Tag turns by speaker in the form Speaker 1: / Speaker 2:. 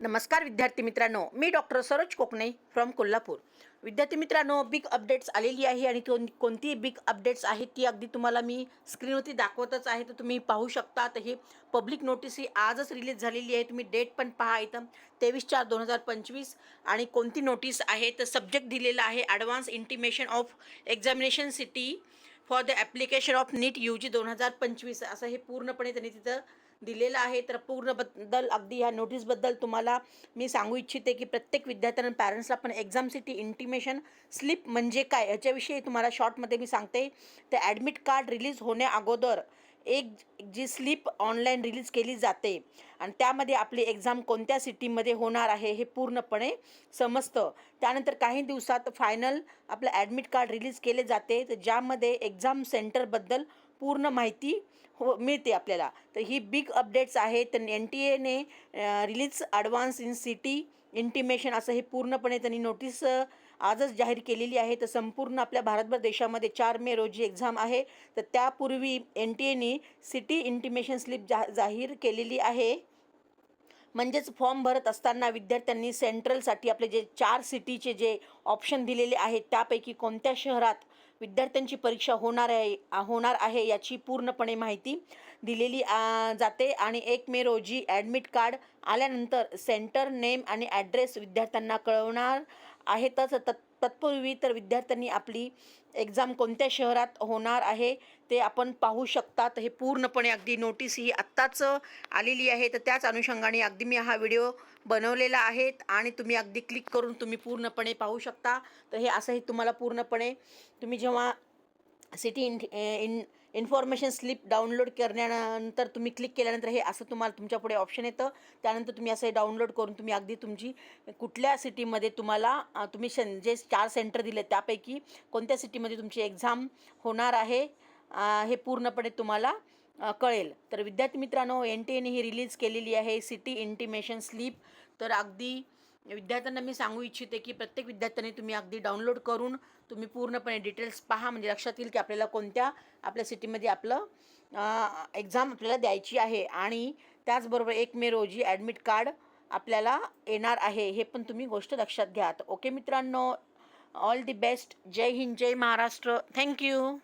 Speaker 1: नमस्कार विद्यार्थी मित्रांनो मी डॉक्टर सरोज कोकणे फ्रॉम कोल्हापूर. विद्यार्थी मित्रांनो बिग अपडेट्स आलेली आहे आणि कोण कोणती बिग अपडेट्स आहेत ती अगदी तुम्हाला मी स्क्रीनवरती दाखवतच आहे. तर तुम्ही पाहू शकता तर ही पब्लिक नोटीस ही आजच रिलीज झालेली आहे. तुम्ही डेट पण पहा इथं. तेवीस चार दोन हजार पंचवीस आणि कोणती नोटीस आहे? तर सब्जेक्ट दिलेला आहे advance intimation of examination city for the application of NEET U G दोन हजार पंचवीस. असं हे पूर्णपणे त्यांनी तिथं दिलेलं आहे. तर पूर्णबद्दल अगदी ह्या नोटीसबद्दल तुम्हाला मी सांगू इच्छिते की प्रत्येक विद्यार्थ्यांना पॅरेंट्सला पण एक्झाम सिटी इंटिमेशन स्लिप म्हणजे काय? याच्याविषयी तुम्हाला शॉर्टमध्ये मी सांगते. ते ॲडमिट कार्ड रिलीज होण्या अगोदर एक जी स्लिप ऑनलाईन रिलीज केली जाते. आणि त्यामध्ये आपली एक्झाम कोणत्या सिटीमध्ये होणार आहे हे पूर्णपणे समजतं. त्यानंतर काही दिवसात फायनल आपलं ॲडमिट कार्ड रिलीज केले जाते. तर ज्यामध्ये एक्झाम सेंटरबद्दल पूर्ण माहिती हो मिळते आपल्याला. तर ही बिग अपडेट्स आहेत. तर एन टी एने release advance in city intimation असं हे पूर्णपणे त्यांनी नोटीस आजच जाहीर केलेली आहे. तर संपूर्ण आपल्या भारतभर देशामध्ये चार मे रोजी एक्झाम आहे. तर त्यापूर्वी एन टी एने सिटी इंटिमेशन स्लिप जा जाहीर केलेली आहे. म्हणजेच फॉर्म भरत असताना विद्यार्थ्यांनी सेंट्रलसाठी आपले जे चार सिटीचे जे ऑप्शन दिलेले आहेत त्यापैकी कोणत्या शहरात विद्यार्थ्यांची परीक्षा होणार आहे होणार आहे याची पूर्णपणे माहिती दिलेली जाते. आणि एक मे रोजी ॲडमिट कार्ड आल्यानंतर सेंटर नेम आणि ॲड्रेस विद्यार्थ्यांना कळवणार आहेतच तत् तत्पूर्वी तर विद्यार्थ्यांनी आपली एक्झाम कोणत्या शहरात होणार आहे ते आपण पाहू शकतात. हे पूर्णपणे अगदी नोटीस ही आत्ताच आलेली आहे. तर त्याच अनुषंगाने अगदी मी हा व्हिडिओ बनवलेला आहे आणि तुम्ही अगदी क्लिक करून तुम्ही पूर्णपणे पाहू शकता. तर हे असंही तुम्हाला पूर्णपणे तुम्ही जेव्हा city in in information slip download करण्यानंतर तुम्ही क्लिक केल्यानंतर हे असं तुम्हाला तुमच्यापुढे ऑप्शन येतं. त्यानंतर तुम्ही असं हे डाउनलोड करून तुम्ही अगदी तुमची कुठल्या सिटीमध्ये तुम्हाला तुम्ही शन जे चार सेंटर दिले त्यापैकी कोणत्या सिटीमध्ये तुमची एक्झाम होणार आहे हे पूर्णपणे तुम्हाला कळेल. तर विद्यार्थी मित्रांनो एन टी एने ही रिलीज केलेली आहे सिटी इंटिमेशन स्लीप. तर अगदी विद्यार्थ्यांना मी सांगू इच्छिते की प्रत्येक विद्यार्थ्यांनी तुम्ही अगदी डाउनलोड करून तुम्ही पूर्णपणे डिटेल्स पहा. म्हणजे लक्षात येईल की आपल्याला कोणत्या आपल्या सिटीमध्ये आपलं एक्झाम आपल्याला द्यायची आहे. आणि त्याचबरोबर एक मे रोजी ॲडमिट कार्ड आपल्याला येणार आहे. हे पण तुम्ही गोष्ट लक्षात घ्या. ओके मित्रांनो all the best Jai Hind Jai Maharashtra. Thank you